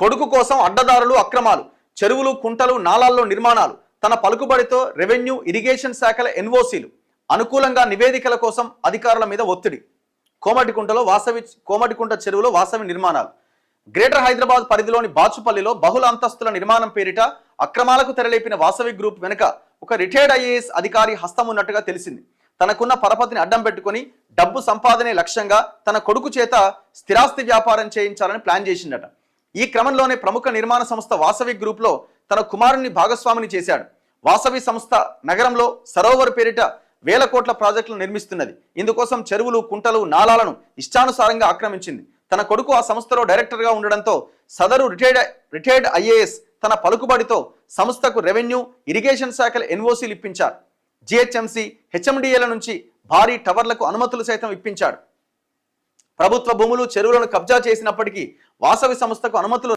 కొడుకు కోసం అడ్డదారులు అక్రమాలు చెరువులు కుంటలు నాలాల్లో నిర్మాణాలు తన పలుకుబడితో రెవెన్యూ ఇరిగేషన్ శాఖల ఎన్ఓసీలు అనుకూలంగా నివేదికల కోసం అధికారుల మీద ఒత్తిడి. కోమటికుంటలో వాసవి కోమటికుంట చెరువులో వాసవి నిర్మాణాలు. గ్రేటర్ హైదరాబాద్ పరిధిలోని బాచుపల్లిలో బహుళ అంతస్తుల నిర్మాణం పేరిట అక్రమాలకు తెరలేపిన వాసవి గ్రూప్ వెనుక ఒక రిటైర్డ్ ఐఏఎస్ అధికారి హస్తం ఉన్నట్టుగా తెలిసింది. తనకున్న పరపతిని అడ్డం పెట్టుకుని డబ్బు సంపాదనే లక్ష్యంగా తన కొడుకు చేత స్థిరాస్తి వ్యాపారం చేయించాలని ప్లాన్ చేసిందట. ఈ క్రమంలోనే ప్రముఖ నిర్మాణ సంస్థ వాసవి గ్రూప్లో తన కుమారుణ్ణి భాగస్వామిని చేశాడు. వాసవి సంస్థ నగరంలో సరోవర్ పేరిట వేల కోట్ల ప్రాజెక్టులు నిర్మిస్తున్నది. ఇందుకోసం చెరువులు కుంటలు నాలాలను ఇష్టానుసారంగా ఆక్రమించింది. తన కొడుకు ఆ సంస్థలో డైరెక్టర్గా ఉండడంతో సదరు రిటైర్డ్ రిటైర్డ్ ఐఏఎస్ తన పలుకుబడితో సంస్థకు రెవెన్యూ ఇరిగేషన్ శాఖల ఎన్ఓసీలు ఇప్పించారు. జిహెచ్ఎంసీ హెచ్ఎండిఏల నుంచి భారీ టవర్లకు అనుమతులు సైతం ఇప్పించాడు. ప్రభుత్వ భూములు చెరువులను కబ్జా చేసినప్పటికీ వాసవి సంస్థకు అనుమతులు